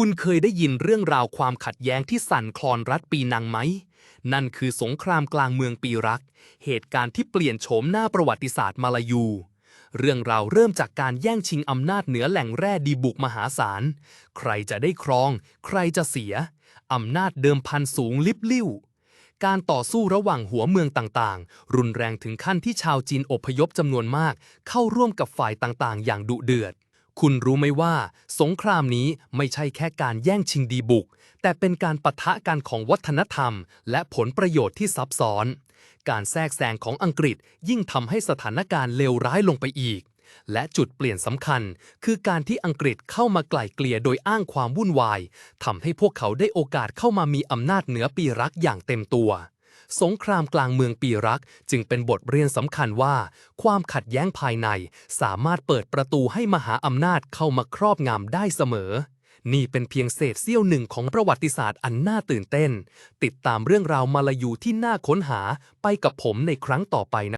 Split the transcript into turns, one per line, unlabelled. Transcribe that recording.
คุณเคยได้ยินเรื่องราวความขัดแย้งที่สั่นคลอนรัฐปีนังไหม นั่นคือสงครามกลางเมืองปีรัก เหตุการณ์ที่เปลี่ยนโฉมหน้าประวัติศาสตร์มาลายู เรื่องราวเริ่มจากการแย่งชิงอำนาจเหนือแหล่งแร่ดีบุกมหาศาล ใครจะได้ครอง ใครจะเสีย อำนาจเดิมพันสูงลิบลิ่ว การต่อสู้ระหว่างหัวเมืองต่างๆ รุนแรงถึงขั้นที่ชาวจีนอพยพจำนวนมาก เข้าร่วมกับฝ่ายต่างๆ อย่างดุเดือด คุณรู้ไหมว่า สงครามนี้ไม่ใช่แค่การแย่งชิงดีบุก แต่เป็นการปะทะกันของวัฒนธรรม และผลประโยชน์ที่ซับซ้อน การแทรกแซงของอังกฤษยิ่งทำให้สถานการณ์เลวร้ายลงไปอีก และจุดเปลี่ยนสำคัญ คือการที่อังกฤษเข้ามาไกล่เกลี่ยโดยอ้างความวุ่นวายทำให้พวกเขาได้โอกาสเข้ามามีอำนาจเหนือปีรักอย่างเต็มตัว สงครามกลางเมืองปีรัก จึงเป็นบทเรียนสำคัญว่า ความขัดแย้งภายในสามารถเปิดประตูให้มหาอำนาจเข้ามาครอบงำได้เสมอ นี่เป็นเพียงเศษเสี้ยวหนึ่งของประวัติศาสตร์อันน่าตื่นเต้น ติดตามเรื่องราวมาลายูที่น่าค้นหาไปกับผมในครั้งต่อไปนะ